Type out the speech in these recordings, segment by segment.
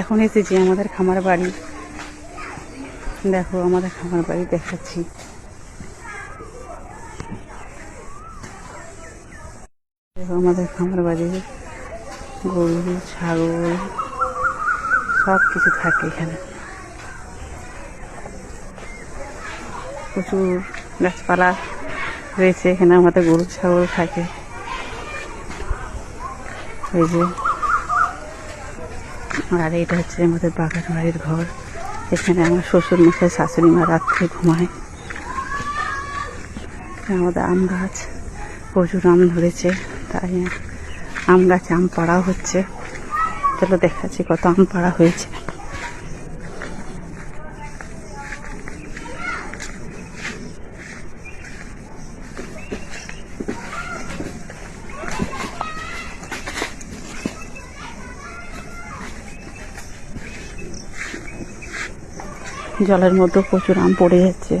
এখন এসেছি আমাদের খামার বাড়ি। দেখো, আমাদের খামার বাড়ি দেখাচ্ছি। দেখো, আমাদের খামার বাড়ি গরু, ছাগল সব কিছু থাকে এখানে। প্রচুর গাছপালা রয়েছে এখানে, আমাদের গরু, ছাগল থাকে। এই যে আর এটা হচ্ছে আমাদের বাগান বাড়ির ঘর। এখানে আমার শ্বশুর মশাই শাশুড়ি মা রাত্রে ঘুমায়। আমাদের আম গাছ, প্রচুর আম ধরেছে, তাই আম গাছে আম পাড়া হচ্ছে। চলো দেখাচ্ছি কত আম পাড়া হয়েছে। জলের মধ্যে প্রচুর আম পড়ে যাচ্ছে।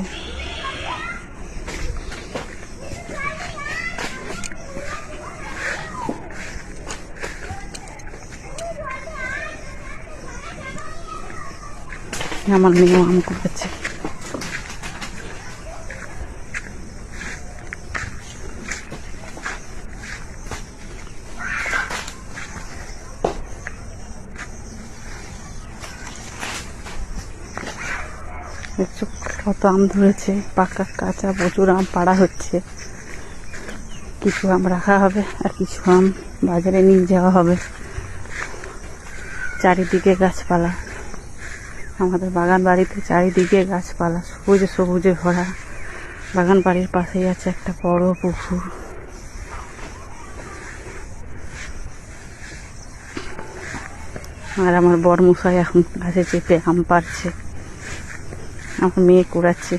আমার মেয়েও আম করেছে কত আম ধরেছে, পাকা কাঁচা প্রচুর আম পাড়া হচ্ছে। কিছু আম রাখা হবে আর কিছু আম বাজারে নিয়ে যাওয়া হবে। চারিদিকে গাছপালা। আমাদের বাগান বাড়িতে চারিদিকে গাছপালা, সবুজে সবুজে ভরা। বাগান বাড়ির পাশেই আছে একটা বড় পুকুর। আর আমার বর মশাই এখন গাছে চেপে আম পাড়ছে। আমার মেয়ে কুড়াচ্ছে।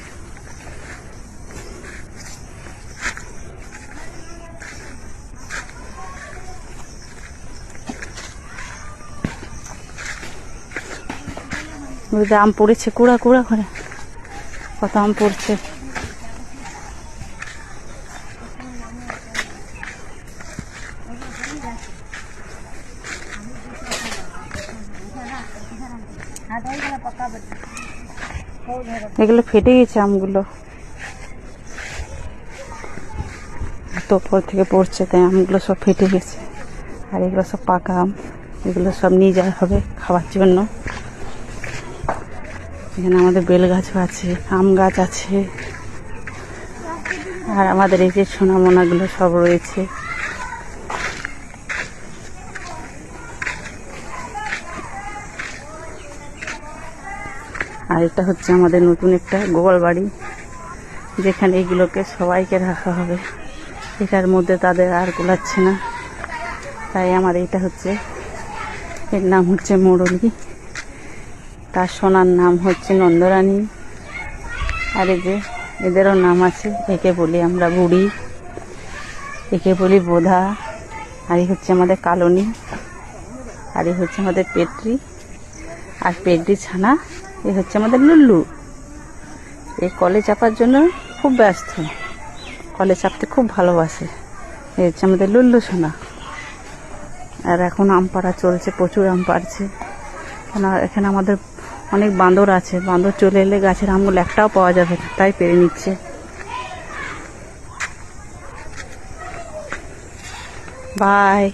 আম পড়েছে কুড়া কুড়া করে। কত আম পড়ছে। এগুলো ফেটে গেছে আমগুলো। এত উপর থেকে পড়ছে, তাই আমগুলো সব ফেটে গেছে। আর এগুলো সব পাকা আম, এগুলো সব নিয়ে যাওয়া হবে খাওয়ার জন্য। এখানে আমাদের বেল গাছও আছে, আম গাছ আছে। আর আমাদের এই যে সোনামোনাগুলো সব রয়েছে। আর এটা হচ্ছে আমাদের নতুন একটা গোয়াল বাড়ি, যেখানে এগুলোকে সবাইকে রাখা হবে। এটার মধ্যে তাদের আর গোলাচ্ছে না। তাই আমার এটা হচ্ছে, এর নাম হচ্ছে মোড়লি। তার সোনার নাম হচ্ছে নন্দরানী। আর এই যে এদেরও নাম আছে, একে বলি আমরা বুড়ি, একে বলি বোধা, আর এই হচ্ছে আমাদের কালনি, আর এই হচ্ছে আমাদের পেট্রি আর পেট্রি ছানা এ হচ্ছে আমাদের লুল্লু। এই কলে চাপার জন্য খুব ব্যস্ত। কলে চাপতে খুব ভালোবাসে। এ হচ্ছে আমাদের লুল্লু সোনা। আর এখন আম পাড়া চলছে, প্রচুর আম পাড়ছে। কেন এখানে আমাদের অনেক বাঁদর আছে। বাঁদর চলে এলে গাছের আমগুলো একটাও পাওয়া যাবে না, তাই পেরে নিচ্ছে। বাই।